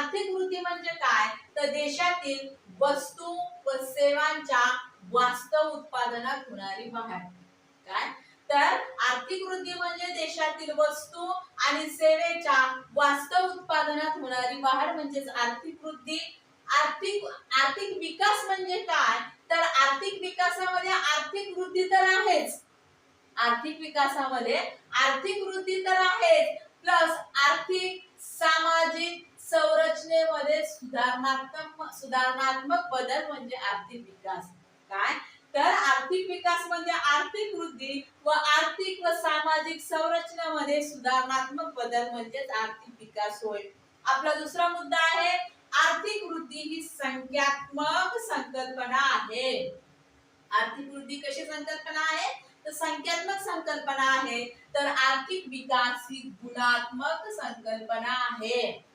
आर्थिक वृद्धी म्हणजे काय? तर देशातील वस्तू व सेवांच्या वास्तव उत्पादनात होणारी वाढ काय? तर आर्थिक वृद्धी म्हणजे देशातील वस्तू आणि सेवेच्या वास्तव उत्पादनात होणारी वाढ म्हणजेच आर्थिक वृद्धी आर्थिक आर्थिक विकास म्हणजे काय? तर आर्थिक विकासामध्ये आर्थिक वृद्धी तर आहेच. आर्थिक विकासामध्ये आर्थिक वृद्धी तर आहेच. प्लस आर्थिक सुधारणात्मक सुधारणात्मक बदल म्हणजे आर्थिक विकास. काय? तर आर्थिक विकास म्हणजे आर्थिक वृद्धी व आर्थिक व सामाजिक संरचनेमध्ये सुधारणात्मक बदल म्हणजेच आर्थिक विकास होय. आपला दुसरा मुद्दा आहे आर्थिक वृद्धी ही संख्यात्मक संकल्पना आहे. आर्थिक वृद्धी कशी संकल्पना आहे? तर संख्यात्मक संकल्पना आहे. तर आर्थिक विकास ही गुणात्मक संकल्पना आहे.